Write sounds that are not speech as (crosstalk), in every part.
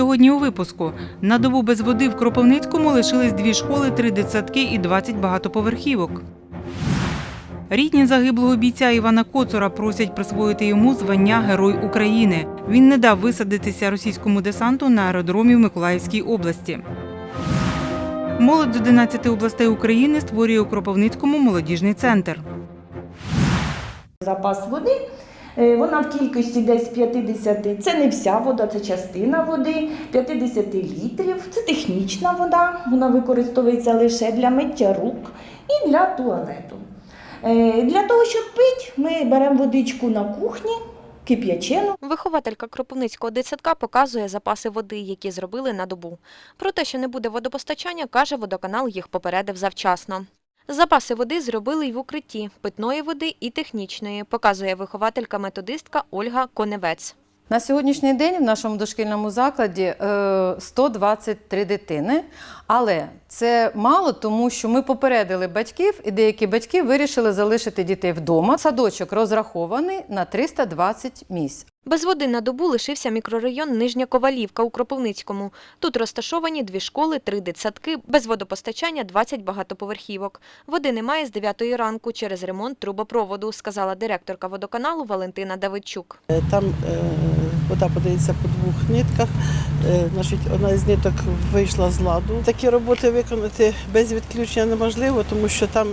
Сьогодні у випуску на добу без води в Кропивницькому лишились дві школи, три дитсадки і 20 багатоповерхівок. Рідні загиблого бійця Івана Коцура просять присвоїти йому звання Герой України. Він не дав висадитися російському десанту на аеродромі в Миколаївській області. Молодь з 11 областей України створює у Кропивницькому молодіжний центр. Запас води. Е, Вона в кількості десь 50, це не вся вода, це частина води, 50 літрів. Це технічна вода, вона використовується лише для миття рук і для туалету. Е, Для того, щоб пити, ми беремо водичку на кухні, кип'ячену. Вихователька Кропивницького дитсадка показує запаси води, які зробили на добу. Про те, що не буде водопостачання, каже, водоканал їх попередив завчасно. Запаси води зробили й в укритті питної води і технічної, показує вихователька-методистка Ольга Коневець. На сьогоднішній день в нашому дошкільному закладі е, 123 дитини, але це мало, тому що ми попередили батьків, і деякі батьки вирішили залишити дітей вдома. Садочок розрахований на 320 місць. Без води на добу лишився мікрорайон Нижня Ковалівка у Кропивницькому. Тут розташовані дві школи, три дитсадки, без водопостачання 20 багатоповерхівок. Води немає з 9 ранку через ремонт трубопроводу, сказала директорка водоканалу Валентина Давидчук. Там е, вода подається по двох нитках. Е, значить, одна з ниток вийшла з ладу. Такі роботи виконати без відключення неможливо, тому що там,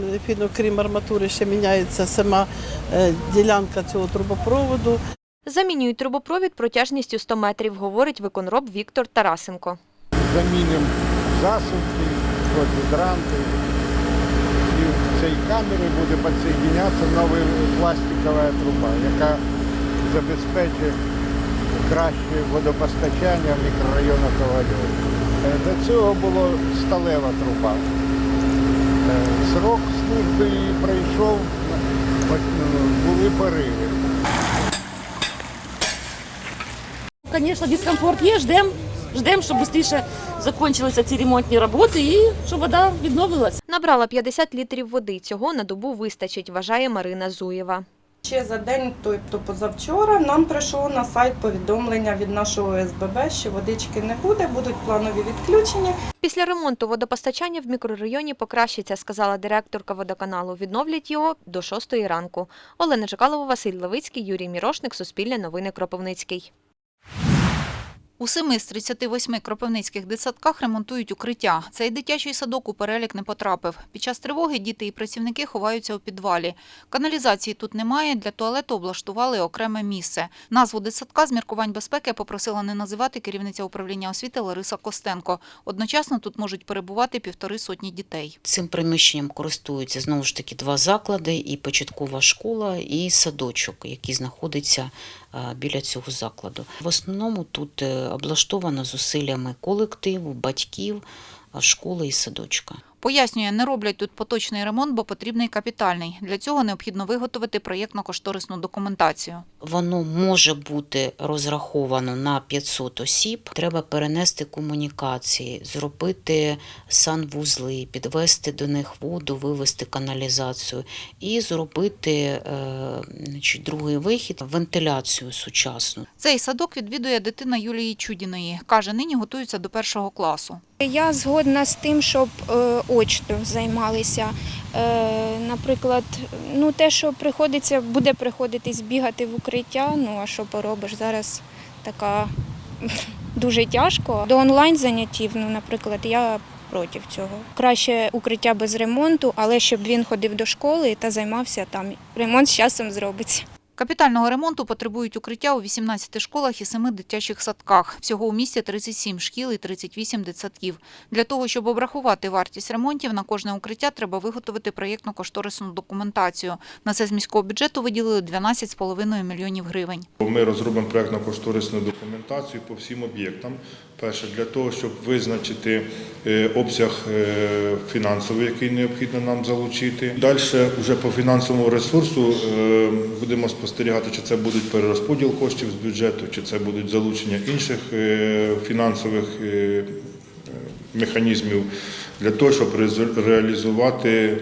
крім арматури, ще міняється сама е, ділянка цього трубопроводу. Замінюють трубопровід протяжністю 100 метрів, говорить виконроб Віктор Тарасенко. замінимо засувки, гідранти. І в цій камері буде підсоєднятися нова пластикова труба, яка забезпечить краще водопостачання в мікрорайону Ковальов. Е, До цього була сталева труба. Е, Срок служби її пройшов, ну, були пориви. Звісно, дискомфорт є, ждемо, ждем, щоб швидше закінчилися ці ремонтні роботи і щоб вода відновилась. Набрала 50 літрів води. Цього на добу вистачить, вважає Марина Зуєва. Ще за день, тобто позавчора, нам прийшло на сайт повідомлення від нашого СББ, що водички не буде, будуть планові відключення. Після ремонту водопостачання в мікрорайоні покращиться, сказала директорка водоканалу. Відновлять його до 6 ранку. Олена Чекалова, Василь Левицький, Юрій Мірошник, Суспільне новини Кропивницький. У семи з 38 кропивницьких дитсадках ремонтують укриття. Цей дитячий садок у перелік не потрапив. Під час тривоги діти і працівники ховаються у підвалі. Каналізації тут немає, для туалету облаштували окреме місце. Назву дитсадка з міркувань безпеки попросила не називати керівниця управління освіти Лариса Костенко. Одночасно тут можуть перебувати півтори сотні дітей. Цим приміщенням користуються знову ж таки два заклади: і початкова школа, і садочок, який знаходиться біля цього закладу. В основному тут е, облаштовано зусиллями колективу, батьків, школи і садочка. Пояснює, не роблять тут поточний ремонт, бо потрібний капітальний. Для цього необхідно виготовити проєктно-кошторисну документацію. Воно може бути розраховано на 500 осіб. Треба перенести комунікації, зробити санвузли, підвести до них воду, вивести каналізацію і зробити е, значить, другий вихід вентиляцію сучасну. Цей садок відвідує дитина Юлії Чудіної. Каже, нині готуються до першого класу. Я згодна з тим, щоб е, очно займалися. Е, наприклад, ну те, що приходиться, буде приходитись бігати в укриття. Ну а що поробиш? Зараз така (laughs) дуже тяжко. До онлайн заняттів, ну, наприклад, я проти цього. Краще укриття без ремонту, але щоб він ходив до школи та займався там. Ремонт з часом зробиться. Капітального ремонту потребують укриття у 18 школах і 7 дитячих садках. Всього у місті 37 шкіл і 38 дитсадків. Для того, щоб обрахувати вартість ремонтів, на кожне укриття треба виготовити проєктно-кошторисну документацію. На це з міського бюджету виділили 12,5 мільйонів гривень. Ми розробимо проєктно-кошторисну документацію по всім об'єктам. Перше, для того, щоб визначити е, обсяг е, фінансовий, який необхідно нам залучити. Далі вже по фінансовому ресурсу е, будемо спостерігати, чи це буде перерозподіл коштів з бюджету, чи це будуть залучення інших фінансових механізмів для того, щоб реалізувати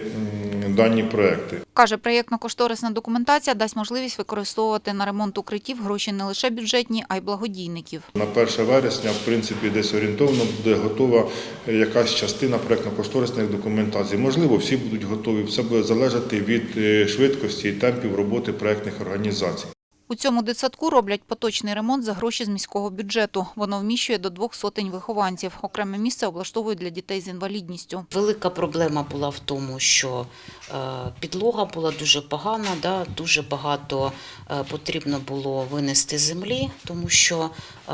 дані проекти. Каже, проєктно-кошторисна документація дасть можливість використовувати на ремонт укриттів гроші не лише бюджетні, а й благодійників. На 1 вересня, в принципі, десь орієнтовно буде готова якась частина проєктно-кошторисних документацій. Можливо, всі будуть готові. Все буде залежати від е, швидкості і темпів роботи проєктних організацій. У цьому дитсадку роблять поточний ремонт за гроші з міського бюджету. Воно вміщує до двох сотень вихованців. Окреме місце облаштовують для дітей з інвалідністю. Велика проблема була в тому, що е, підлога була дуже погана, да, дуже багато е, потрібно було винести землі, тому що е,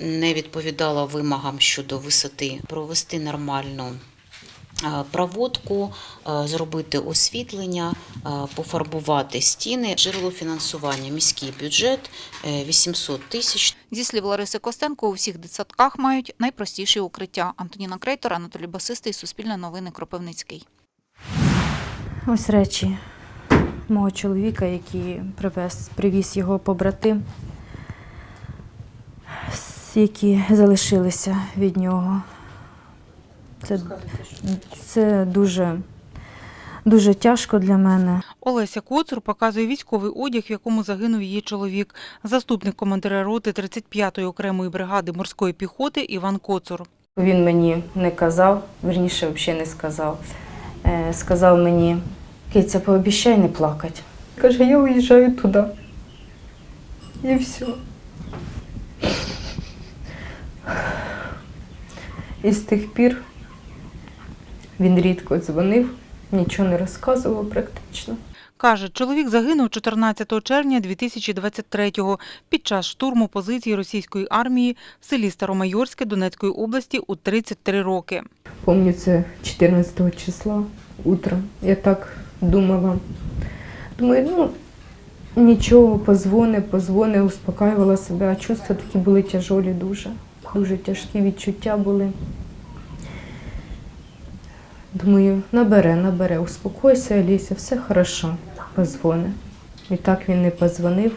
не відповідала вимогам щодо висоти. Провести нормальну проводку, е, зробити освітлення, е, пофарбувати стіни. Джерело фінансування міський бюджет е, 800 тисяч. Зі слів Лариси Костенко, у всіх дитсадках мають найпростіші укриття. Антоніна Крейтор, Анатолій Басистий, Суспільне новини, Кропивницький. Ось речі мого чоловіка, які привез, привіз його побратим, які залишилися від нього. Це, це дуже, дуже тяжко для мене. Олеся Коцур показує військовий одяг, в якому загинув її чоловік, заступник командира роти 35-ї окремої бригади морської піхоти Іван Коцур. Він мені не казав, верніше взагалі не сказав. Е, сказав мені, Киця, пообіщай не плакати. Каже, я уїжджаю туди. І все. І з тих пір він рідко дзвонив, нічого не розказував практично. Каже, чоловік загинув 14 червня 2023-го під час штурму позицій російської армії в селі Старомайорське Донецької області у 33 роки. Помню це 14 числа утром. Я так думала. Думаю, ну нічого, позвони, позвони, успокаювала себе, а чувства такі були тяжолі дуже. Дуже тяжкі відчуття були. Думаю, набере, набере, успокойся, Аліся, все хорошо, позвони. І так він не позвонив.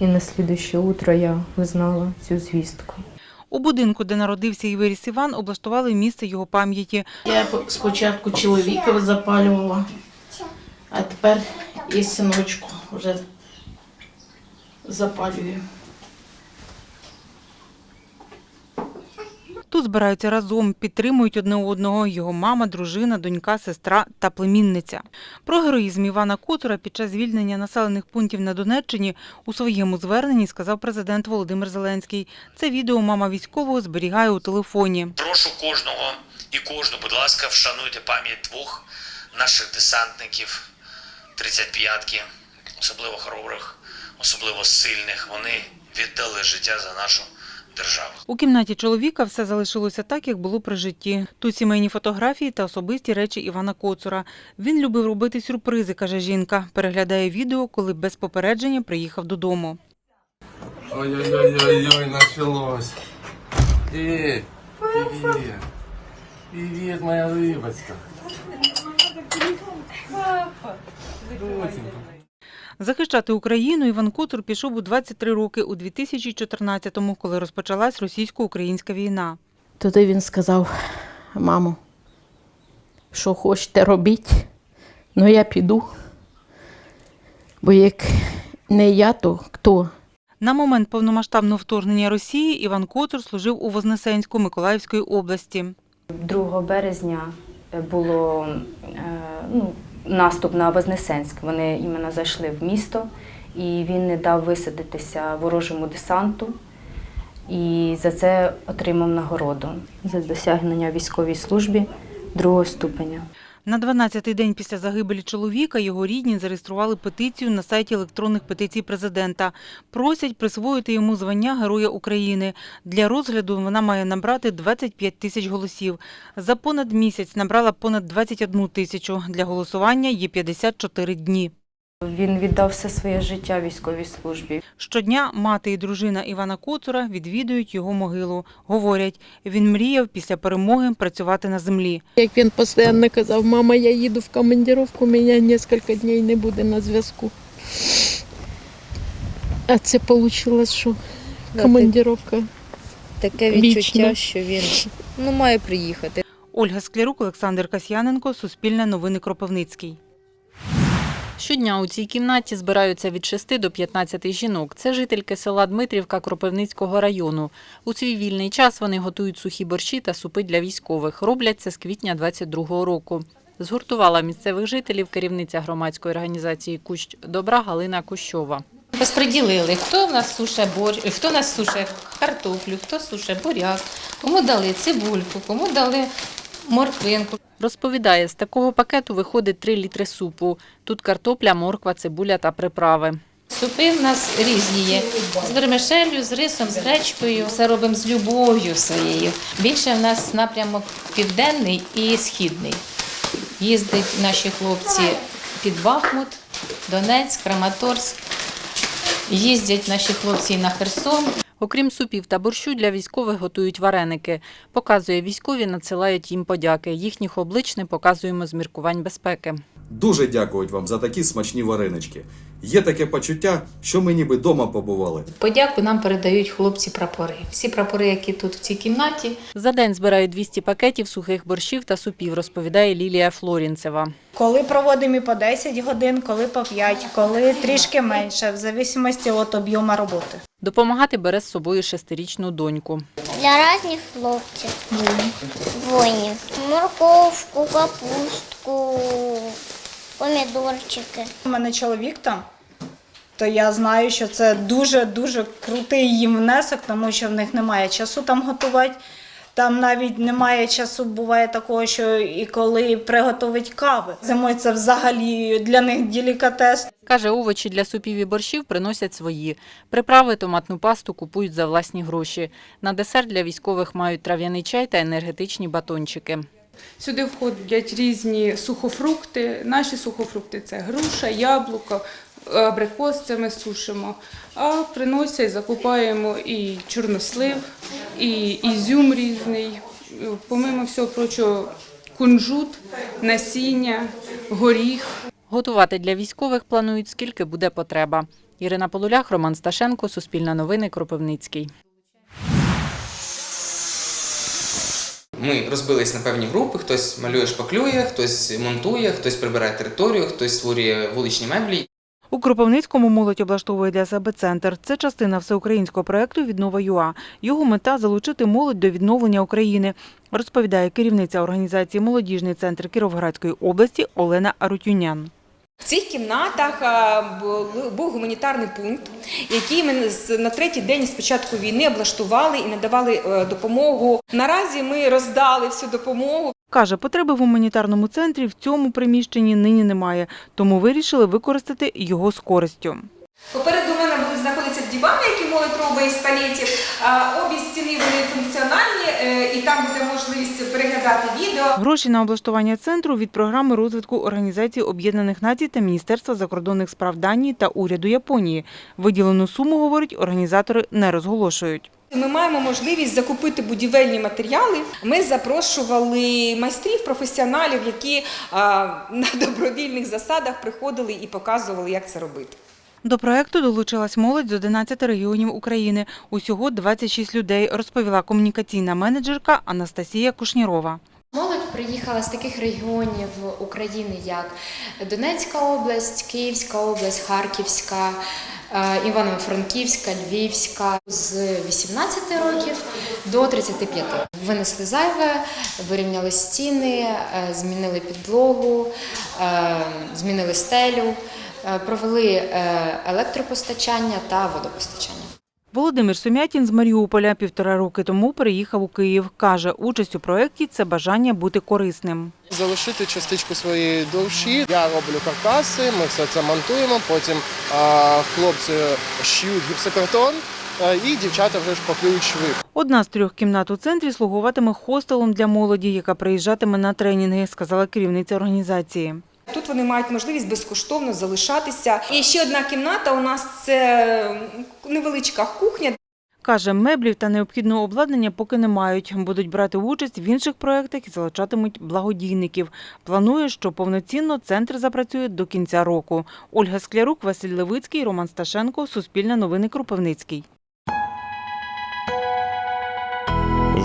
І на слідуще утро я узнала цю звістку. У будинку, де народився і виріс Іван, облаштували місце його пам'яті. Я спочатку чоловіка запалювала, а тепер і синочку вже запалюю. Тут збираються разом, підтримують одне одного його мама, дружина, донька, сестра та племінниця. Про героїзм Івана Коцура під час звільнення населених пунктів на Донеччині у своєму зверненні сказав президент Володимир Зеленський. Це відео мама військового зберігає у телефоні. Прошу кожного і кожну, будь ласка, вшануйте пам'ять двох наших десантників 35-ки, особливо хоробрих, особливо сильних. Вони віддали життя за нашу державу. У кімнаті чоловіка все залишилося так, як було при житті. Тут сімейні фотографії та особисті речі Івана Коцура. Він любив робити сюрпризи, каже жінка. Переглядає відео, коли без попередження приїхав додому. Ой-ой-ой-ой, началось. Эй, привет. Привет, моя рыбочка. Доченька. Захищати Україну Іван Коцур пішов у 23 роки у 2014-му, коли розпочалась російсько-українська війна. Тоді він сказав, мамо, що хочете робіть, ну я піду. Бо як не я, то хто? На момент повномасштабного вторгнення Росії Іван Коцур служив у Вознесенську Миколаївської області. 2 березня було е, ну, наступ на Вознесенськ. Вони іменно зайшли в місто, і він не дав висадитися ворожому десанту. І за це отримав нагороду за досягнення військовій службі другого ступеня. На 12-й день після загибелі чоловіка його рідні зареєстрували петицію на сайті електронних петицій президента. Просять присвоїти йому звання Героя України. Для розгляду вона має набрати 25 тисяч голосів. За понад місяць набрала понад 21 тисячу. Для голосування є 54 дні. Він віддав все своє життя військовій службі. Щодня мати і дружина Івана Коцура відвідують його могилу. Говорять, він мріяв після перемоги працювати на землі. Як він постійно казав, мама, я їду в командировку, мене кілька днів не буде на зв'язку. А це вийшло, що командировка. Таке відчуття, що він ну, має приїхати. Ольга Склярук, Олександр Касьяненко, Суспільне новини Кропивницький. Щодня у цій кімнаті збираються від 6 до 15 жінок. Це жительки села Дмитрівка Кропивницького району. У свій вільний час вони готують сухі борщі та супи для військових. Роблять це з квітня 22-го року. Згуртувала місцевих жителів керівниця громадської організації Кущ добра Галина Кущова. Розподілили, хто в нас суше борщ, хто в нас суше картоплю, хто суше буряк, кому дали цибульку, кому дали морквинку. Розповідає, з такого пакету виходить 3 літри супу. Тут картопля, морква, цибуля та приправи. Супи в нас різні є. З вермишелью, з рисом, з гречкою. Все робимо з любов'ю своєю. Більше в нас напрямок південний і східний. Їздять наші хлопці під Бахмут, Донецьк, Краматорськ. Їздять наші хлопці на Херсон. Окрім супів та борщу, для військових готують вареники. Показує, військові надсилають їм подяки. Їхніх облич не показуємо з міркувань безпеки. Дуже дякують вам за такі смачні варенички. Є таке почуття, що ми ніби дома побували. Подяку нам передають хлопці прапори. Всі прапори, які тут в цій кімнаті, За день збирають 200 пакетів сухих борщів та супів, розповідає Лілія Флорінцева. Коли проводимо і по 10 годин, коли по 5, коли трішки менше, в зависимості від об'єму роботи. Допомагати бере з собою шестирічну доньку. Для різних хлопців. Воїнів. Морковку, капустку, помідорчики. У мене чоловік там, то я знаю, що це дуже-дуже крутий їм внесок, тому що в них немає часу там готувати. Там навіть немає часу, буває такого, що і коли приготувати кави. Зимою це взагалі для них делікатес. Каже, овочі для супів і борщів приносять свої. Приправи, томатну пасту купують за власні гроші. На десерт для військових мають трав'яний чай та енергетичні батончики. Сюди входять різні сухофрукти. Наші сухофрукти це груша, яблуко, абрикос це ми сушимо. А приносять, закупаємо і чорнослив, і ізюм різний. Помимо всього прочого, кунжут, насіння, горіх. Готувати для військових планують, скільки буде потреба. Ірина Полулях, Роман Сташенко, Суспільне новини, Кропивницький. Ми розбились на певні групи: хтось малює, шпаклює, хтось монтує, хтось прибирає територію, хтось створює вуличні меблі. У Кропивницькому молодь облаштовує для себе центр. Це частина всеукраїнського проєкту Віднова ЮА. Його мета залучити молодь до відновлення України, розповідає керівниця організації Молодіжний центр Кіровоградської області Олена Арутюнян. В цих кімнатах був гуманітарний пункт, який ми на третій день з початку війни облаштували і надавали е, допомогу. Наразі ми роздали всю допомогу. Каже, потреби в гуманітарному центрі в цьому приміщенні нині немає, тому вирішили використати його з користю. Попереду мене будуть знаходитися дивани, які молодь робить із палетів. Обі стіни вони функціональні, е, і там буде можливість переглядати відео. Гроші на облаштування центру від програми розвитку Організації Об'єднаних Націй та Міністерства закордонних справ Данії та уряду Японії. Виділену суму, говорять, організатори не розголошують. Ми маємо можливість закупити будівельні матеріали. Ми запрошували майстрів, професіоналів, які на добровільних засадах приходили і показували, як це робити. До проекту долучилась молодь з 11 регіонів України. Усього 26 людей, розповіла комунікаційна менеджерка Анастасія Кушнірова. Молодь приїхала з таких регіонів України, як Донецька область, Київська область, Харківська, е, Івано-Франківська, Львівська з 18 років до 35. Винесли зайве, вирівняли стіни, е, змінили підлогу, е, змінили стелю, провели е, електропостачання та водопостачання. Володимир Сумятін з Маріуполя півтора роки тому переїхав у Київ. Каже, участь у проєкті – це бажання бути корисним. залишити частичку своєї душі. Я роблю каркаси, ми все це монтуємо. Потім а, хлопці шиють гіпсокартон, і дівчата вже шпаклюють шви. Одна з трьох кімнат у центрі слугуватиме хостелом для молоді, яка приїжджатиме на тренінги, сказала керівниця організації. Тут вони мають можливість безкоштовно залишатися. І ще одна кімната у нас це невеличка кухня. Каже, меблів та необхідного обладнання поки не мають. Будуть брати участь в інших проєктах і залучатимуть благодійників. Планує, що повноцінно центр запрацює до кінця року. Ольга Склярук, Василь Левицький, Роман Сташенко, Суспільне новини Кропивницький.